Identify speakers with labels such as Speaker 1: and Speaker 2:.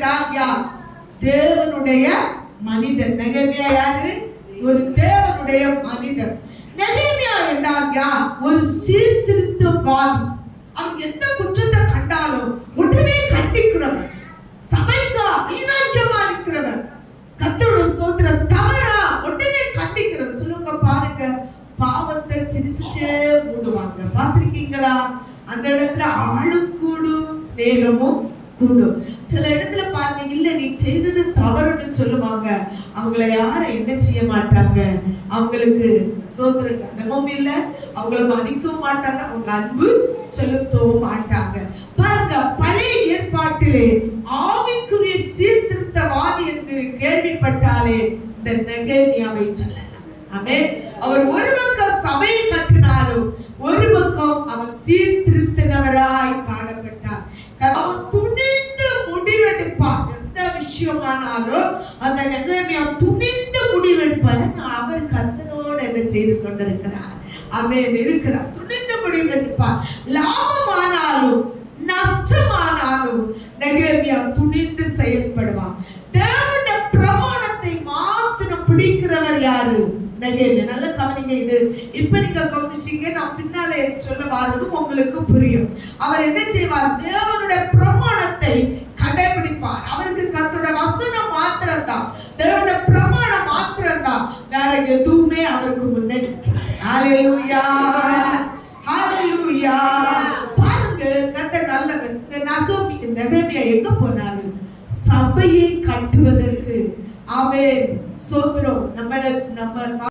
Speaker 1: என்றால் யார் தேவனுடைய மனிதன். நெகமியா யாரு? ஒரு தேவனுடைய மனிதன். நெகமியா என்றால் யார்? ஒரு சீர்திருத்தவாதி அவன் எந்த குற்றத்தை கண்டாலும் உடனே கண்டிக்கிறவன். சபைக்கு வைராக்கியமா இருக்கிறவன். கத்தோட சோதரம் தவறா உடனே கண்டிக்கிறவன். சொல்லுங்க பாருங்க. பாவத்தை சிரிச்சுட்டே மூடுவாங்க பார்த்திருக்கீங்களா? அந்த இடத்துல ஆளுக்கூடும் சேகமும் கூடும். சில இடத்துல பாருங்க இல்ல நீ செய்தது தவறுன்னு சொல்லுவாங்க. அவங்கள யாரும் என்ன செய்ய மாட்டாங்க. அவங்களுக்கு சோதர கனமும் இல்ல. அவங்கள மதிக்கவும் மாட்டாங்க. அவங்க அன்பு செலுத்தவும் மாட்டாங்க. பாருங்க பழைய ஏற்பாட்டிலே ஆவிக்குரிய சீர்திருத்தவாதி என்று கேள்விப்பட்டாலே இந்த நெகேமியாவை சொல்லலாம். ஆமே அவர் ஒரு பக்கம் சபையை கட்டினாலும் ஒரு பக்கம் அவர் சீர் விஷயமானாலும் அந்த நெகமியா துணிந்து முடிவெடுப்பார் அவர் கர்த்தரோடு என்ன செய்து கொண்டிருக்கிறார். அவன் இருக்கிறார். துணிந்து முடிவெடுப்பார். லாபமானாலும் நஷ்டமானாலும் நெகமியா துணிந்து செயல்படுவான் தேவனுடைய பிரமாணத்தை மாத்திரம் பிடிக்கிறவர் யாரு? நெகேமியா. நல்ல கவனிங்க இது. இப்ப நீங்க கவனிச்சீங்க நான் பின்னால சொல்ல வர்றது உங்களுக்கு புரியும். அவர் என்ன செய்வார்? தேவனுடைய பிரமாணத்தை வசனம் மாத்திரம்தான் தேவனுடைய பிரமாணம் மாத்திரம் தான் வேற எதுவுமே அவருக்கு முன்னே ஹalleluya ஹalleluya பாருங்க கத்த நல்லவர். இந்த நகோமி நகோமியா எங்க போனாரு? சபையை கட்டுவதற்கு. அவன் சோதரம் நம்மள நம்ம